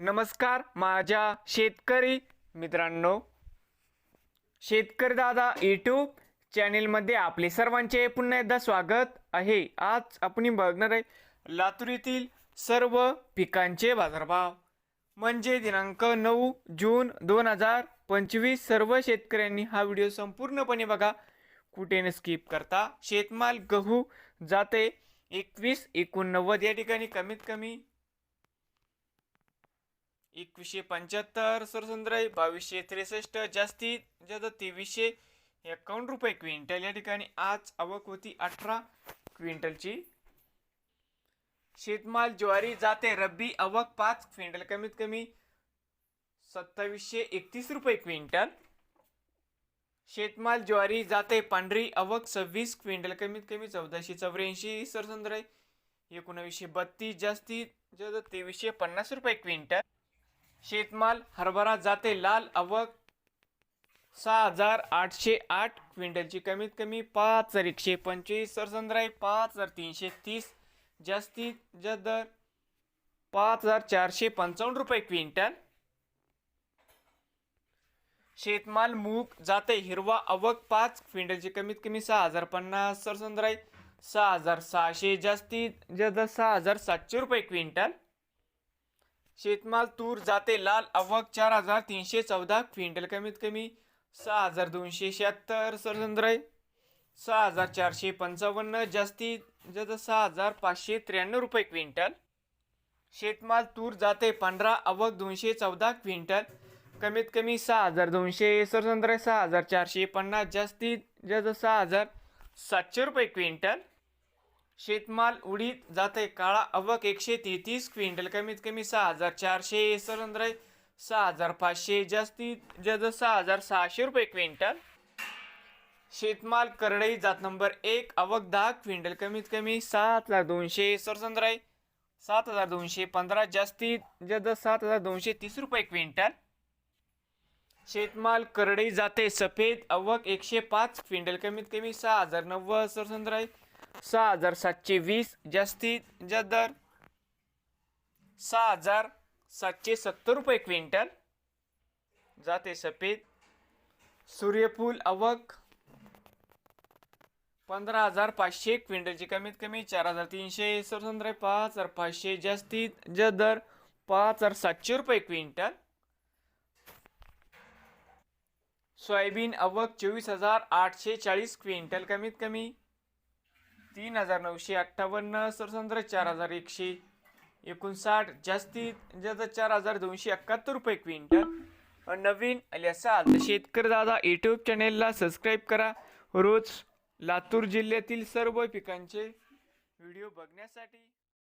नमस्कार माझ्या शेतकरी मित्रांनो. शेतकरी दादा यूट्यूब चॅनेलमध्ये आपले सर्वांचे पुन्हा एकदा स्वागत आहे. आज आपण बघणार आहे लातूर येथील सर्व पिकांचे बाजारभाव. म्हणजे दिनांक नऊ जून दोन हजार पंचवीस सर्व शेतकऱ्यांनी हा व्हिडिओ संपूर्णपणे बघा. कुठे न स्किप करता शेतमाल गहू जाते एकवीस एकोणनव्वद या ठिकाणी कमीत कमी एकवीसशे पंच्याहत्तर सरसुंदराई बावीसशे त्रेसष्ट जास्तीत जास्त तेवीसशे एकावन्न रुपये क्विंटल. या ठिकाणी आज आवक होती अठरा क्विंटलची. शेतमाल ज्वारी जाते रब्बी आवक पाच क्विंटल. कमीत कमी सत्तावीसशे एकतीस रुपये क्विंटल. शेतमाल ज्वारी जाते पांढरी आवक सव्वीस क्विंटल. कमीत कमी चौदाशे चौऱ्याऐंशी सरसंद्राई एकोणावीसशे बत्तीस जास्तीत जास्त तेवीसशे पन्नास रुपये क्विंटल. शेतमाल हरभरा जाते लाल आवक सहा हजार आठशे आठ क्विंटलची कमीत कमी पाच हजार एकशे पंचवीस सरसंद्राई पाच हजार तीनशे तीस जास्तीत जास्त दर पाच हजार चारशे पंचावन्न रुपये क्विंटल. शेतमाल मूग जाते हिरवा अवक पाच क्विंटलची कमीत कमी सहा हजार पन्नास सरसंद्राई सहा हजार सहाशे जास्तीत जास्त सहा हजार सातशे रुपये क्विंटल. शेतमाल तूर जाते लाल आवक चार हजार तीनशे चौदा क्विंटल कमीत कमी सहा हजार दोनशे शहात्तर सरसंद्राई सहा हजार चारशे पंचावन्न जास्तीत जास्त सहा हजार पाचशे त्र्याण्णव रुपये क्विंटल. शेतमाल तूर जाते पंधरा आवक दोनशे चौदा क्विंटल कमीत कमी सहा हजार दोनशे सरसंद्राई सहा हजार चारशे पन्नास जास्तीत जास्त सहा हजार सातशे रुपये क्विंटल. शेतमाल उडीत जाते काळा अवक एकशे तेहतीस क्विंटल कमीत कमी सहा हजार चारशे सरंद्राई सहा हजार पाचशे जास्तीत जास्त सहा हजार सहाशे रुपये क्विंटल. शेतमाल करडई जात नंबर एक अवक दहा क्विंटल कमीत कमी सात हजार दोनशे सरसंद्राई सात हजार दोनशे पंधरा जास्तीत जास्त सात हजार दोनशे तीस रुपये क्विंटल. शेतमाल करडई जाते सफेद अवक एकशे पाच क्विंटल कमीत कमी सहा हजार नव्वद सरसंद्राई सहा हजार सातशे वीस जास्तीत जास्त दर. सहा हजार सातशे सत्तर रुपये क्विंटल. जाते सफेद. सूर्यफूल आवक पंधरा हजार पाचशे क्विंटलची कमीत कमी चार हजार तीनशे सरसंद्रे पाच हजार पाचशे जास्तीत जास्त दर पाच हजार सातशे रुपये क्विंटल. सोयाबीन आवक चोवीस हजार आठशे चाळीस क्विंटल कमीत कमी. तीन हजार नऊशे अठ्ठावन्न सरसंद्र चार हजार एकशे एकोणसाठ जास्तीत जास्त चार हजार दोनशे एकाहत्तर रुपये क्विंटल. नवीन आले असाल तर शेतकरी दादा यूट्यूब चॅनेलला सबस्क्राईब करा. रोज लातूर जिल्ह्यातील सर्व पिकांचे व्हिडिओ बघण्यासाठी